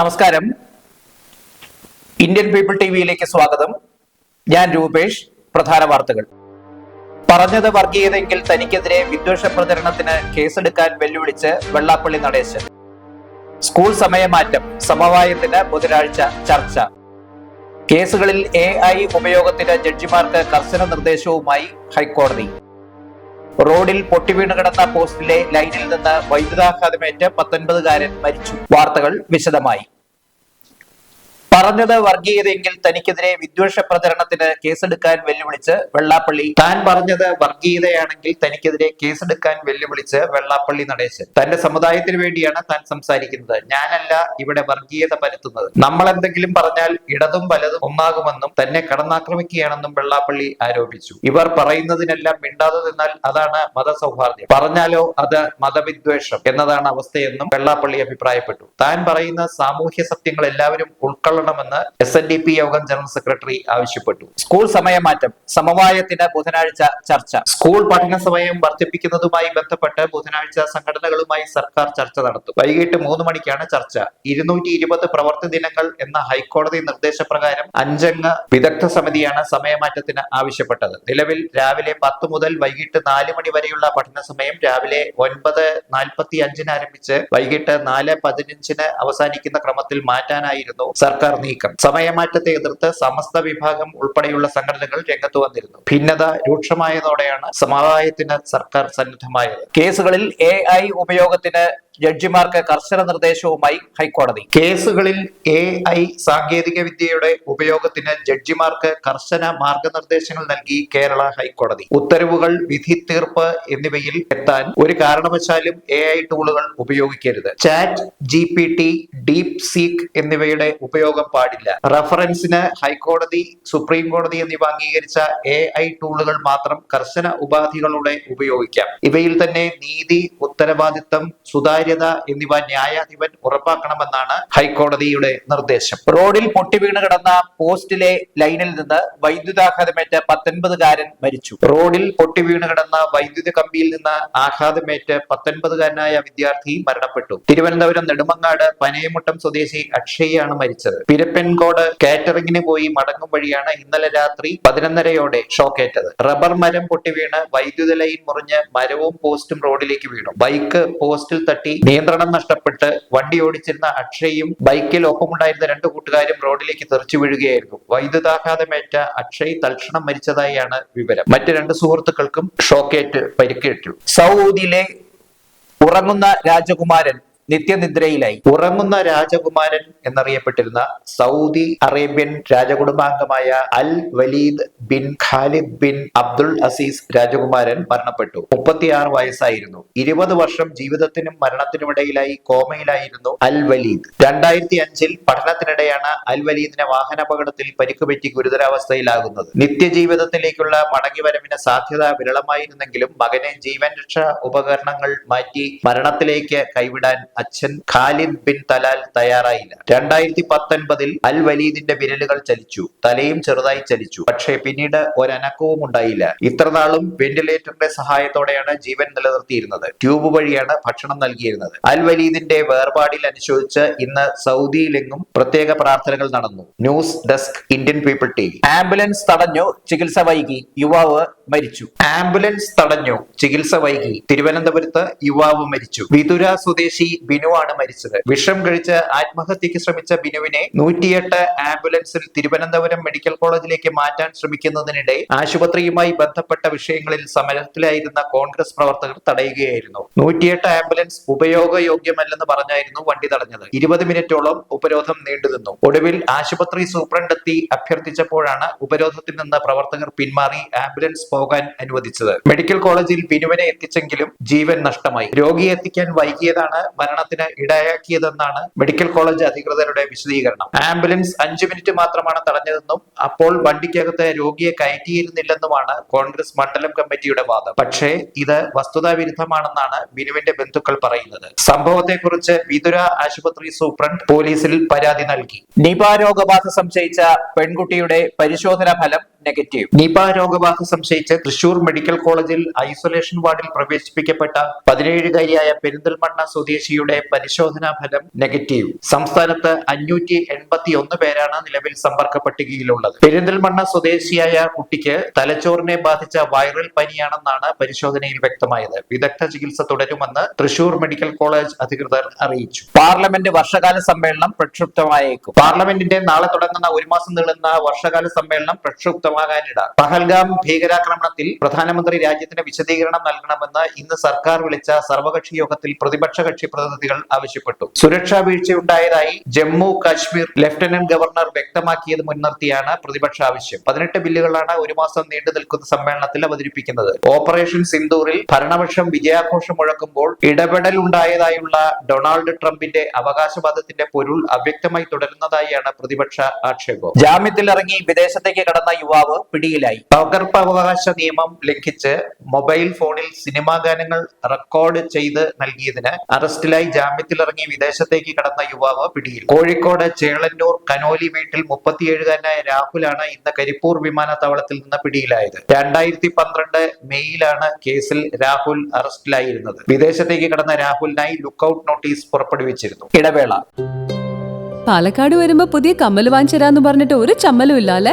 നമസ്കാരം. Indian people T വിയിലേക്ക് സ്വാഗതം. ഞാൻ രൂപേഷ് പ്രധാന വാർത്തകൾ. പറഞ്ഞത് വർഗീയതയെങ്കിൽ തനിക്കെതിരെ വിദ്വേഷ പ്രചരണത്തിന് കേസെടുക്കാൻ വെല്ലുവിളിച്ച് വെള്ളാപ്പള്ളി നടേശൻ. സ്കൂൾ സമയമാറ്റം സമവായത്തിന് ബുധനാഴ്ച ചർച്ച. കേസുകളിൽ എ ഐ ഉപയോഗത്തിന് ജഡ്ജിമാർക്ക് കർശന നിർദ്ദേശവുമായി ഹൈക്കോടതി. റോഡിൽ പൊട്ടിവീണ് കിടന്ന പോസ്റ്റിലെ ലൈനിൽ നിന്ന് വൈദ്യുതാഘാതമേറ്റ് പത്തൊൻപതുകാരൻ മരിച്ചു. വാർത്തകൾ വിശദമായി. പറഞ്ഞത് വർഗീയതയെങ്കിൽ തനിക്കെതിരെ വിദ്വേഷ പ്രചരണത്തിന് കേസെടുക്കാൻ വെല്ലുവിളിച്ച് വെള്ളാപ്പള്ളി. താൻ പറഞ്ഞത് വർഗീയതയാണെങ്കിൽ തനിക്കെതിരെ കേസെടുക്കാൻ വെല്ലുവിളിച്ച് വെള്ളാപ്പള്ളി നടേശൻ. തന്റെ സമുദായത്തിന് വേണ്ടിയാണ് താൻ സംസാരിക്കുന്നത്. ഞാനല്ല ഇവിടെ വർഗീയത പരത്തുന്നത്. നമ്മൾ എന്തെങ്കിലും പറഞ്ഞാൽ ഇടതും വലതും ഒന്നാകുമെന്നും തന്നെ കടന്നാക്രമിക്കുകയാണെന്നും വെള്ളാപ്പള്ളി ആരോപിച്ചു. ഇവർ പറയുന്നതിനെല്ലാം മിണ്ടാതെ നിന്നാൽ അതാണ് മതസൗഹാർദ്ദം. പറഞ്ഞാലോ അത് മതവിദ്വേഷം എന്നതാണ് അവസ്ഥയെന്നും വെള്ളാപ്പള്ളി അഭിപ്രായപ്പെട്ടു. താൻ പറയുന്ന സാമൂഹ്യ സത്യങ്ങൾ എല്ലാവരും ഉൾക്കൊള്ളണമെന്ന് എസ് എൻ ഡി പി യോഗം ജനറൽ സെക്രട്ടറി ആവശ്യപ്പെട്ടു. സ്കൂൾ സമയമാറ്റം സമവായത്തിന് ബുധനാഴ്ച ചർച്ച. സ്കൂൾ പഠന സമയം വർദ്ധിപ്പിക്കുന്നതുമായി ബന്ധപ്പെട്ട് ബുധനാഴ്ച സംഘടനകളുമായി സർക്കാർ ചർച്ച നടത്തും. വൈകിട്ട് മൂന്ന് മണിക്കാണ് ചർച്ച. ഇരുന്നൂറ്റി ഇരുപത് പ്രവർത്തി ദിനങ്ങൾ എന്ന ഹൈക്കോടതി നിർദ്ദേശപ്രകാരം അഞ്ചംഗ വിദഗ്ധ സമിതിയാണ് സമയമാറ്റത്തിന് ആവശ്യപ്പെട്ടത്. നിലവിൽ രാവിലെ പത്ത് മുതൽ വൈകിട്ട് നാല് മണി വരെയുള്ള പഠന സമയം രാവിലെ ഒൻപത് നാൽപ്പത്തി അഞ്ചിന് ആരംഭിച്ച് വൈകിട്ട് നാല് പതിനഞ്ചിന് അവസാനിക്കുന്ന ക്രമത്തിൽ മാറ്റാനായിരുന്നു സർക്കാർ നീക്കം. സമയമാറ്റത്തെ എതിർത്ത് സമസ്ത വിഭാഗം ഉൾപ്പെടെയുള്ള സംഘടനകൾ രംഗത്ത് വന്നിരുന്നു. ഭിന്നത രൂക്ഷമായതോടെയാണ് സമവായത്തിന് സർക്കാർ സന്നദ്ധമായത്. കേസുകളിൽ എ ഉപയോഗത്തിന് ജഡ്ജിമാർക്ക് കർശന നിർദ്ദേശവുമായി ഹൈക്കോടതി. കേസുകളിൽ എ ഐ സാങ്കേതിക വിദ്യയുടെ ഉപയോഗത്തിന് ജഡ്ജിമാർക്ക് കർശന മാർഗനിർദ്ദേശങ്ങൾ നൽകി കേരള ഹൈക്കോടതി. ഉത്തരവുകൾ വിധി തീർപ്പ് എന്നിവയിൽ എത്താൻ ഒരു കാരണവശാലും എ ഐ ടൂളുകൾ ഉപയോഗിക്കരുത്. Chat G P T DeepSeek എന്നിവയുടെ ഉപയോഗം പാടില്ല. റഫറൻസിന് ഹൈക്കോടതി സുപ്രീം കോടതി എന്നിവ അംഗീകരിച്ച എ ഐ ടൂളുകൾ മാത്രം കർശന ഉപാധികളോടെ ഉപയോഗിക്കാം. ഇവയിൽ തന്നെ നീതി ഉത്തരവാദിത്തം സുതാര്യത എന്നിവ ന്യായാധിപൻ ഉറപ്പാക്കണമെന്നാണ് ഹൈക്കോടതിയുടെ നിർദ്ദേശം. റോഡിൽ പൊട്ടിവീണ് കിടന്ന പോസ്റ്റിലെ ലൈനിൽ നിന്ന് വൈദ്യുതാഘാതമേറ്റ് പത്തൊൻപതുകാരൻ മരിച്ചു. റോഡിൽ പൊട്ടിവീണ് കിടന്ന വൈദ്യുത കമ്പിയിൽ നിന്ന് ആഘാതമേറ്റ് പത്തൊൻപതുകാരനായ വിദ്യാർത്ഥി മരണപ്പെട്ടു. തിരുവനന്തപുരം നെടുമങ്ങാട് പനയമുട്ടം സ്വദേശി അക്ഷയാണ് മരിച്ചത്. പിരപ്പൻകോട് കാറ്ററിംഗിന് പോയി മടങ്ങും വഴിയാണ് ഇന്നലെ രാത്രി പതിനൊന്നരയോടെ ഷോക്കേറ്റത്. റബ്ബർ മരം പൊട്ടിവീണ് വൈദ്യുത ലൈൻ മുറിഞ്ഞ് മരവും പോസ്റ്റും റോഡിലേക്ക് വീണു. ബൈക്ക് പോസ്റ്റിൽ തട്ടി നിയന്ത്രണം നഷ്ടപ്പെട്ട് വണ്ടി ഓടിച്ചിരുന്ന അക്ഷയും ബൈക്കിൽ ഒപ്പമുണ്ടായിരുന്ന രണ്ട് കൂട്ടുകാരും റോഡിലേക്ക് തെറിച്ചു വീഴുകയായിരുന്നു. വൈദ്യുതാഘാതമേറ്റ അക്ഷയ് തൽക്ഷണം മരിച്ചതായാണ് വിവരം. മറ്റു രണ്ട് സുഹൃത്തുക്കൾക്കും ഷോക്കേറ്റ് പരിക്കേറ്റു. സൗദിയിലെ ഉറങ്ങുന്ന രാജകുമാരൻ നിത്യനിദ്രയിലായി. ഉറങ്ങുന്ന രാജകുമാരൻ എന്നറിയപ്പെട്ടിരുന്ന Saudi Arabian രാജകുടുംബാംഗമായ Al Waleed bin Khalid bin Abdul Aziz രാജകുമാരൻ മരണപ്പെട്ടു. മുപ്പത്തിയാറ് വയസ്സായിരുന്നു. ഇരുപത് വർഷം ജീവിതത്തിനും മരണത്തിനുമിടയിലായി കോമയിലായിരുന്നു അൽ വലീദ്. രണ്ടായിരത്തി അഞ്ചിൽ പഠനത്തിനിടെയാണ് അൽ വലീദിനെ വാഹനാപകടത്തിൽ പരിക്കുപറ്റി ഗുരുതരാവസ്ഥയിലാകുന്നത്. നിത്യജീവിതത്തിലേക്കുള്ള മടങ്ങിവരവിന് സാധ്യത വിരളമായിരുന്നെങ്കിലും മകനെ ജീവൻ രക്ഷാ ഉപകരണങ്ങൾ മാറ്റി മരണത്തിലേക്ക് കൈവിടാൻ അച്ഛൻ ഖാലിദ് ബിൻ തലാൽ തയ്യാറായില്ല. രണ്ടായിരത്തി പത്തൊൻപതിൽ അൽ വലീദിന്റെ വിരലുകൾ ചലിച്ചു. തലയും ചെറുതായി ചലിച്ചു. പക്ഷേ പിന്നീട് ഒരനക്കവും ഉണ്ടായില്ല. ഇത്രനാളും വെന്റിലേറ്ററിന്റെ സഹായത്തോടെയാണ് ജീവൻ നിലനിർത്തിയിരുന്നത്. ട്യൂബ് വഴിയാണ് ഭക്ഷണം നൽകിയിരുന്നത്. അൽ വലീദിന്റെ വേർപാടിൽ അനുശോചിച്ച് ഇന്ന് സൗദിയിലെങ്ങും പ്രത്യേക പ്രാർത്ഥനകൾ നടന്നു. News desk Indian people T ambulance തടഞ്ഞു ചികിത്സ വൈകി യുവാവ് മരിച്ചു. ആംബുലൻസ് തടഞ്ഞു ചികിത്സ വൈകി. തിരുവനന്തപുരത്ത് യുവാവ് മരിച്ചു. വിതുര സ്വദേശി ബിനു ആണ് മരിച്ചത്. വിഷം കഴിച്ച് ആത്മഹത്യക്ക് ശ്രമിച്ച ബിനുവിനെ നൂറ്റിയെട്ട് ആംബുലൻസിൽ തിരുവനന്തപുരം മെഡിക്കൽ കോളേജിലേക്ക് മാറ്റാൻ ശ്രമിക്കുന്നതിനിടെ ആശുപത്രിയുമായി ബന്ധപ്പെട്ട വിഷയങ്ങളിൽ സമരത്തിലായിരുന്ന കോൺഗ്രസ് പ്രവർത്തകർ തടയുകയായിരുന്നു. നൂറ്റിയെട്ട് ആംബുലൻസ് ഉപയോഗയോഗ്യമല്ലെന്ന് പറഞ്ഞായിരുന്നു വണ്ടി തടഞ്ഞത്. ഇരുപത് മിനിറ്റോളം ഉപരോധം നീണ്ടുനിന്നു. ഒടുവിൽ ആശുപത്രി സൂപ്രണ്ട് എത്തി അഭ്യർത്ഥിച്ചപ്പോഴാണ് ഉപരോധത്തിൽ നിന്ന് പ്രവർത്തകർ പിന്മാറി ആംബുലൻസ് പോകാൻ അനുവദിച്ചത്. മെഡിക്കൽ കോളേജിൽ ബിനുവിനെ എത്തിച്ചെങ്കിലും ജീവൻ നഷ്ടമായി. രോഗിയെ എത്തിക്കാൻ വൈകിയതാണ് മരണത്തിന് ഇടയാക്കിയതെന്നാണ് മെഡിക്കൽ കോളേജ് അധികൃതരുടെ വിശദീകരണം. ആംബുലൻസ് അഞ്ചു മിനിറ്റ് മാത്രമാണ് തടഞ്ഞതെന്നും അപ്പോൾ വണ്ടിക്കകത്ത് രോഗിയെ കയറ്റിയിരുന്നില്ലെന്നുമാണ് കോൺഗ്രസ് മണ്ഡലം കമ്മിറ്റിയുടെ വാദം. പക്ഷേ ഇത് വസ്തുതാ വിരുദ്ധമാണെന്നാണ് ബിനുവിന്റെ ബന്ധുക്കൾ പറയുന്നത്. സംഭവത്തെക്കുറിച്ച് വിതുര ആശുപത്രി സൂപ്രണ്ട് പോലീസിൽ പരാതി നൽകി. നിപ രോഗബാധ സംശയിച്ച പെൺകുട്ടിയുടെ പരിശോധനാ ഫലം നെഗറ്റീവ് നിപ രോഗബാധ സംശയിച്ച് തൃശൂർ മെഡിക്കൽ കോളേജിൽ ഐസൊലേഷൻ വാർഡിൽ പ്രവേശിപ്പിക്കപ്പെട്ട പതിനേഴുകാരിയായ പെരിന്തൽമണ്ണ സ്വദേശിയുടെ പരിശോധനാ ഫലം നെഗറ്റീവ് സംസ്ഥാനത്ത് അഞ്ഞൂറ്റി എൺപത്തി ഒന്ന് പേരാണ് നിലവിൽ സമ്പർക്ക പട്ടികയിലുള്ളത് പെരിന്തൽമണ്ണ സ്വദേശിയായ കുട്ടിക്ക് തലച്ചോറിനെ ബാധിച്ച വൈറൽ പനിയാണെന്നാണ് പരിശോധനയിൽ വ്യക്തമായത്. വിദഗ്ധ ചികിത്സ തുടരുമെന്ന് തൃശൂർ മെഡിക്കൽ കോളേജ് അധികൃതർ അറിയിച്ചു. പാർലമെന്റ് വർഷകാല സമ്മേളനം പ്രക്ഷുബ്ധമായേക്കും. പാർലമെന്റിന്റെ നാളെ തുടങ്ങുന്ന ഒരു മാസം നീളുന്ന വർഷകാല സമ്മേളനം പ്രക്ഷുബ്ധമാകാനിട പഹൽഗാം ഭീകരാക്രമണത്തിൽ പ്രധാനമന്ത്രി രാജ്യത്തിന് വിശദീകരണം നൽകണമെന്ന് ഇന്ന് സർക്കാർ വിളിച്ച സർവകക്ഷി യോഗത്തിൽ പ്രതിപക്ഷ കക്ഷി പ്രതിനിധികൾ ആവശ്യപ്പെട്ടു. സുരക്ഷാ വീഴ്ചയുണ്ടായതായി ജമ്മു കാശ്മീർ ലഫ്റ്റനന്റ് ഗവർണർ വ്യക്തമാക്കിയത് മുൻനിർത്തിയാണ് പ്രതിപക്ഷ ആവശ്യം. പതിനെട്ട് ബില്ലുകളാണ് ഒരു മാസം നീണ്ടു നിൽക്കുന്ന സമ്മേളനത്തിൽ അവതരിപ്പിക്കുന്നത്. ഓപ്പറേഷൻ സിന്ദൂറിൽ ഭരണപക്ഷം വിജയാഘോഷം മുഴക്കുമ്പോൾ ഇടപെടൽ ഉണ്ടായതായുള്ള ഡൊണാൾഡ് ട്രംപിന്റെ അവകാശവാദത്തിന്റെ പൊരുൾ അവ്യക്തമായി തുടരുന്നതായാണ് പ്രതിപക്ഷ ആക്ഷേപം. ജാമ്യത്തിൽ ഇറങ്ങി വിദേശത്തേക്ക് കടന്ന യുവാവ് പിടിയിലായി. പകർപ്പവകാശ നിയമം ലംഘിച്ച് മൊബൈൽ ഫോണിൽ സിനിമാ ഗാനങ്ങൾ റെക്കോർഡ് ചെയ്ത് നൽകിയതിന് അറസ്റ്റിലായി ജാമ്യത്തിലിറങ്ങി വിദേശത്തേക്ക് കടന്ന യുവാവ് പിടിയിൽ. കോഴിക്കോട് ചേളന്നൂർ കനോലി വീട്ടിൽ മുപ്പത്തിയേഴുകാരനായ രാഹുലാണ് ഇന്ന് കരിപ്പൂർ വിമാനത്താവളത്തിൽ നിന്ന് പിടിയിലായത്. രണ്ടായിരത്തി പന്ത്രണ്ട് മെയ്യിലാണ് കേസിൽ രാഹുൽ അറസ്റ്റിലായിരുന്നത്. വിദേശത്തേക്ക് കടന്ന രാഹുലിനായി ലുക്കൌട്ട് നോട്ടീസ് പുറപ്പെടുവിച്ചിരുന്നു. ഇടവേള. പാലക്കാട് വരുമ്പോ പുതിയ കമ്മൽ വാങ്ങിച്ചരാന്ന് പറഞ്ഞിട്ട് ഒരു ചമ്മലും ഇല്ല അല്ലെ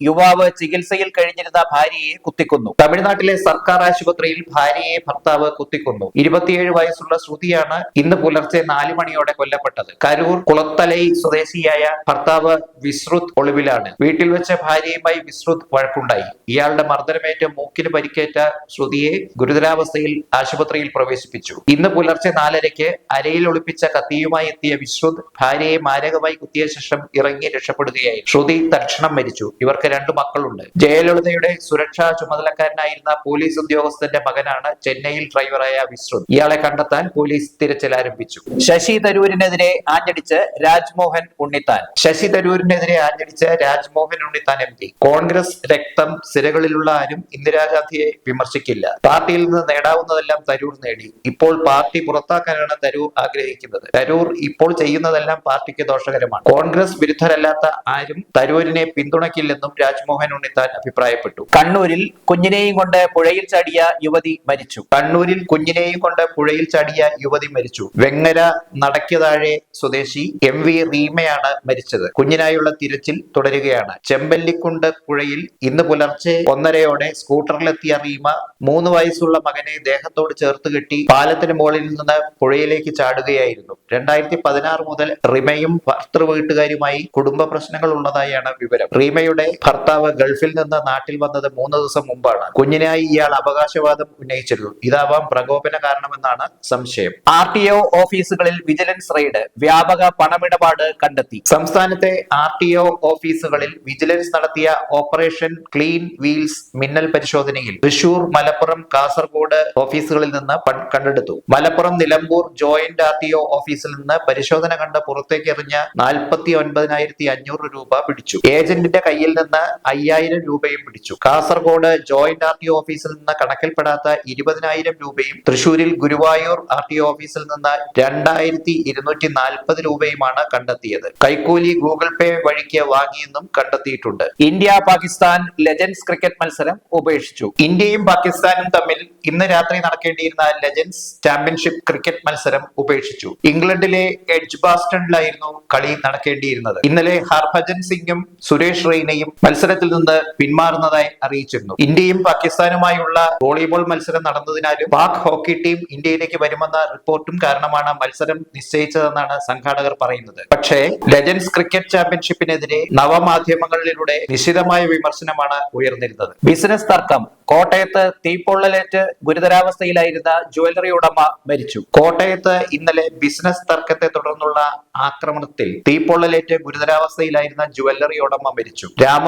യുവാവ് ചികിത്സയിൽ കഴിഞ്ഞിരുന്ന ഭാര്യയെ കുത്തിക്കൊന്നു. തമിഴ്നാട്ടിലെ സർക്കാർ ആശുപത്രിയിൽ ഭാര്യയെ ഭർത്താവ് കുത്തിക്കൊന്നു. ഇരുപത്തിയേഴ് വയസ്സുള്ള ശ്രുതിയാണ് ഇന്ന് പുലർച്ചെ നാല് മണിയോടെ കൊല്ലപ്പെട്ടത്. കരൂർ കുളത്തലൈ സ്വദേശിയായ ഭർത്താവ് വിശ്രുത് ഒളിവിലാണ്. വീട്ടിൽ വെച്ച ഭാര്യയുമായി വിശ്രുത് വഴക്കുണ്ടായി. ഇയാളുടെ മർദ്ദനമേറ്റ് മൂക്കിന് പരിക്കേറ്റ ശ്രുതിയെ ഗുരുതരാവസ്ഥയിൽ ആശുപത്രിയിൽ പ്രവേശിപ്പിച്ചു. ഇന്ന് പുലർച്ചെ നാലരയ്ക്ക് അരയിൽ ഒളിപ്പിച്ച കത്തിയുമായി എത്തിയ വിശ്രുത് ഭാര്യയെ മാരകമായി കുത്തിയ ശേഷം ഇറങ്ങി രക്ഷപ്പെടുകയായി. ശ്രുതി തൽക്ഷണം മരിച്ചു. ഇവർക്ക് രണ്ടു മക്കളുണ്ട്. ജയലളിതയുടെ സുരക്ഷാ ചുമതലക്കാരനായിരുന്ന പോലീസ് ഉദ്യോഗസ്ഥന്റെ മകനാണ് ചെന്നൈയിൽ ഡ്രൈവറായ വിശ്രുത് ഇയാളെ കണ്ടെത്താൻ പോലീസ് തിരച്ചിൽ ആരംഭിച്ചു. ശശി തരൂരിനെതിരെ ആഞ്ഞടിച്ച് രാജ്മോഹൻ ഉണ്ണിത്താൻ. ശശി തരൂരിനെതിരെ ആഞ്ഞടിച്ച് രാജ്മോഹൻ ഉണ്ണിത്താൻ എം പി. കോൺഗ്രസ് രക്തം സിരകളിലുള്ള ആരും ഇന്ദിരാഗാന്ധിയെ വിമർശിക്കില്ല. പാർട്ടിയിൽ നിന്ന് നേടാവുന്നതെല്ലാം തരൂർ നേടി. ഇപ്പോൾ പാർട്ടി പുറത്താക്കാനാണ് തരൂർ ആഗ്രഹിക്കുന്നത്. തരൂർ ഇപ്പോൾ ചെയ്യുന്നതെല്ലാം പാർട്ടിക്ക് ദോഷകരമാണ്. കോൺഗ്രസ് വിരുദ്ധരല്ലാത്ത ആരും തരൂരിനെ പിന്തുണയ്ക്കില്ലെന്നും രാജ്മോഹൻ ഉണ്ണിത്താൻ അഭിപ്രായപ്പെട്ടു. കണ്ണൂരിൽ കുഞ്ഞിനെയും കൊണ്ട് പുഴയിൽ ചാടിയ യുവതി മരിച്ചു. കണ്ണൂരിൽ കുഞ്ഞിനെയും കൊണ്ട് പുഴയിൽ ചാടിയ യുവതി മരിച്ചു. വെങ്ങര നടക്കിയതാഴെ സ്വദേശി എം വി റീമയാണ് മരിച്ചത്. കുഞ്ഞിനായുള്ള തിരച്ചിൽ തുടരുകയാണ്. ചെമ്പല്ലിക്കുണ്ട് പുഴയിൽ ഇന്ന് പുലർച്ചെ ഒന്നരയോടെ സ്കൂട്ടറിലെത്തിയ റീമ മൂന്ന് വയസ്സുള്ള മകനെ ദേഹത്തോട് ചേർത്ത് കെട്ടി പാലത്തിന് മുകളിൽ നിന്ന് പുഴയിലേക്ക് ചാടുകയായിരുന്നു. രണ്ടായിരത്തി പതിനാറ് മുതൽ റിമയും ഭർത്തൃ വീട്ടുകാരുമായി കുടുംബ പ്രശ്നങ്ങൾ ഉള്ളതായാണ് വിവരം. റീമയുടെ ഭർത്താവ് ഗൾഫിൽ നിന്ന് നാട്ടിൽ വന്നത് മൂന്ന് ദിവസം മുമ്പാണ്. കുഞ്ഞിനായി ഇയാൾ അവകാശവാദം ഉന്നയിച്ചിരുന്നു. ഇതാവാം പ്രകോപന കാരണമെന്നാണ് സംശയം. ആർ ടി ഒ ഓഫീസുകളിൽ വിജിലൻസ് റെയ്ഡ് വ്യാപക പണമിടപാട് കണ്ടെത്തി. സംസ്ഥാനത്തെ ആർ ടി ഒ ഓഫീസുകളിൽ വിജിലൻസ് നടത്തിയ ഓപ്പറേഷൻ ക്ലീൻ വീൽസ് മിന്നൽ പരിശോധനയിൽ തൃശൂർ മലപ്പുറം കാസർഗോഡ് ഓഫീസുകളിൽ നിന്ന് കണ്ടെടുത്തു. Malappuram Nilambur joint R T O ഓഫീസിൽ നിന്ന് പരിശോധന കണ്ട് പുറത്തേക്ക് എറിഞ്ഞ നാൽപ്പത്തി ഒൻപതിനായിരത്തി അഞ്ഞൂറ് രൂപ പിടിച്ചു. ഏജന്റിന്റെ കയ്യിൽ നിന്ന് നിന്ന് അയ്യായിരം രൂപയും പിടിച്ചു. കാസർഗോഡ് ജോയിന്റ് ആർ ടി ഓഫീസിൽ നിന്ന് കണക്കിൽപ്പെടാത്ത ഇരുപതിനായിരം രൂപയും തൃശൂരിൽ ഗുരുവായൂർ ആർ ടി ഓഫീസിൽ നിന്ന് രണ്ടായിരത്തി ഇരുന്നൂറ്റി നാൽപ്പത് രൂപയുമാണ് കണ്ടെത്തിയത്. കൈക്കൂലി ഗൂഗിൾ പേ വഴിക്ക് വാങ്ങിയെന്നും കണ്ടെത്തിയിട്ടുണ്ട്. ഇന്ത്യ പാകിസ്ഥാൻ ലെജൻസ് ക്രിക്കറ്റ് മത്സരം ഉപേക്ഷിച്ചു. ഇന്ത്യയും പാകിസ്ഥാനും തമ്മിൽ ഇന്ന് രാത്രി നടക്കേണ്ടിയിരുന്ന ലെജൻസ് ചാമ്പ്യൻഷിപ്പ് ക്രിക്കറ്റ് മത്സരം ഉപേക്ഷിച്ചു. ഇംഗ്ലണ്ടിലെ എഡ്ജ് ബാസ്റ്റണിലായിരുന്നു കളി നടക്കേണ്ടിയിരുന്നത്. ഇന്നലെ ഹർഭജൻ സിംഗും സുരേഷ് റെയ്നയും മത്സരത്തിൽ നിന്ന് പിന്മാറുന്നതായി അറിയിച്ചിരുന്നു. ഇന്ത്യയും പാകിസ്ഥാനുമായുള്ള വോളിബോൾ മത്സരം നടന്നതിനാലും പാക് ഹോക്കി ടീം ഇന്ത്യയിലേക്ക് വരുമെന്ന റിപ്പോർട്ടും കാരണമാണ് മത്സരം നിശ്ചയിച്ചതെന്നാണ് സംഘാടകർ പറയുന്നത്. പക്ഷേ ലെജൻസ് ക്രിക്കറ്റ് ചാമ്പ്യൻഷിപ്പിനെതിരെ നവമാധ്യമങ്ങളിലൂടെ നിശിതമായ വിമർശനമാണ് ഉയർന്നിരുന്നത്. ബിസിനസ് തർക്കം. കോട്ടയത്ത് തീപ്പൊള്ളലേറ്റ് ഗുരുതരാവസ്ഥയിലായിരുന്ന ജുവലറി ഉടമ മരിച്ചു. കോട്ടയത്ത് ഇന്നലെ ബിസിനസ് തർക്കത്തെ തുടർന്നുള്ള ആക്രമണത്തിൽ തീപ്പൊള്ളലേറ്റ് ഗുരുതരാവസ്ഥയിലായിരുന്ന ജുവല്ലറി ഉടമ മരിച്ചു.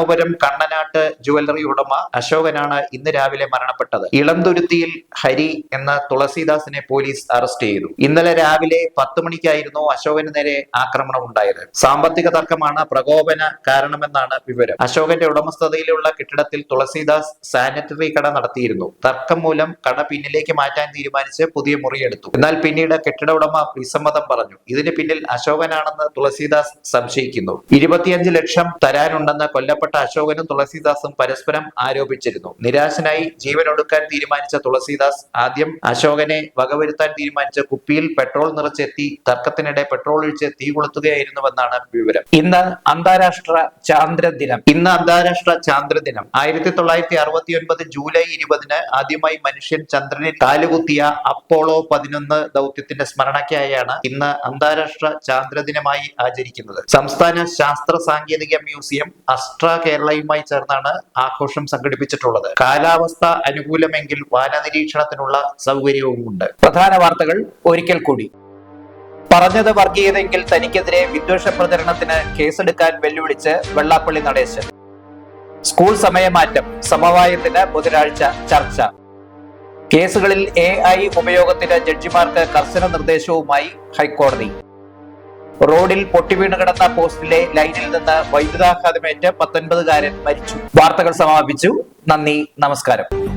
രാമപുരം കണ്ണനാട്ട് ജുവല്ലറി ഉടമ അശോകനാണ് ഇന്ന് രാവിലെ മരണപ്പെട്ടത്. ഇളംതുരുത്തിയിൽ ഹരി എന്ന തുളസീദാസിനെ പോലീസ് അറസ്റ്റ് ചെയ്തു. ഇന്നലെ രാവിലെ പത്ത് മണിക്കായിരുന്നു അശോകന് നേരെ ആക്രമണം ഉണ്ടായത്. സാമ്പത്തിക തർക്കമാണ് പ്രകോപന കാരണമെന്നാണ് വിവരം. അശോകന്റെ ഉടമസ്ഥതയിലുള്ള കെട്ടിടത്തിൽ തുളസീദാസ് സാനിറ്ററി കട നടത്തിയിരുന്നു. തർക്കം മൂലം കട പിന്നിലേക്ക് മാറ്റാൻ തീരുമാനിച്ച് പുതിയ മുറിയെടുത്തു. എന്നാൽ പിന്നീട് കെട്ടിട ഉടമ വിസമ്മതം പറഞ്ഞു. ഇതിന് പിന്നിൽ അശോകനാണെന്ന് തുളസീദാസ് സംശയിക്കുന്നു. ഇരുപത്തിയഞ്ച് ലക്ഷം തരാനുണ്ടെന്ന് കൊല്ലപ്പെട്ട അശോകനും തുളസീദാസും പരസ്പരം ആരോപിച്ചിരുന്നു. നിരാശനായി ജീവൻ ഒടുക്കാൻ തീരുമാനിച്ച തുളസീദാസ് ആദ്യം അശോകനെ വകവരുത്താൻ തീരുമാനിച്ച കുപ്പിയിൽ പെട്രോൾ നിറച്ചെത്തി തർക്കത്തിനിടെ പെട്രോൾ ഒഴിച്ച് തീ കൊളുത്തുകയായിരുന്നുവെന്നാണ് വിവരം. ഇന്ന് അന്താരാഷ്ട്ര ചാന്ദ്ര ദിനം ഇന്ന് അന്താരാഷ്ട്ര ചാന്ദ്ര ദിനം ആയിരത്തി തൊള്ളായിരത്തി അറുപത്തി ഒൻപത് ജൂലൈ ഇരുപതിന് ആദ്യമായി മനുഷ്യൻ ചന്ദ്രനിൽ കാലുകുത്തിയ അപ്പോളോ പതിനൊന്ന് ദൗത്യത്തിന്റെ സ്മരണയ്ക്കായാണ് ഇന്ന് അന്താരാഷ്ട്ര ചാന്ദ്ര ദിനമായി ആചരിക്കുന്നത്. സംസ്ഥാന ശാസ്ത്ര സാങ്കേതിക മ്യൂസിയം അസ്ട്ര കേരളയുമായി ചേർന്നാണ് ആഘോഷം സംഘടിപ്പിച്ചിട്ടുള്ളത്. കാലാവസ്ഥ അനുകൂലമെങ്കിൽ വാനനിരീക്ഷണത്തിനുള്ള സൗകര്യവും ഉണ്ട് പ്രധാന വാർത്തകൾ ഒരിക്കൽ കൂടി. പറഞ്ഞത് വർഗീയതയെങ്കിൽ തനിക്കെതിരെ വിദ്വേഷ പ്രചരണത്തിന് കേസെടുക്കാൻ വെല്ലുവിളിച്ച് വെള്ളാപ്പള്ളി നടേശൻ. സ്കൂൾ സമയമാറ്റം സമവായത്തിന് ബുധനാഴ്ച ചർച്ച. കേസുകളിൽ എ ഐ ഉപയോഗത്തിന് ജഡ്ജിമാർക്ക് കർശന നിർദ്ദേശവുമായി ഹൈക്കോടതി. റോഡിൽ പൊട്ടിവീണ് കിടന്ന പോസ്റ്റിലെ ലൈനിൽ നിന്ന് വൈദ്യുതാഘാതമേറ്റ് പത്തൊൻപതുകാരൻ മരിച്ചു. വാർത്തകൾ സമാപിച്ചു നന്ദി നമസ്കാരം.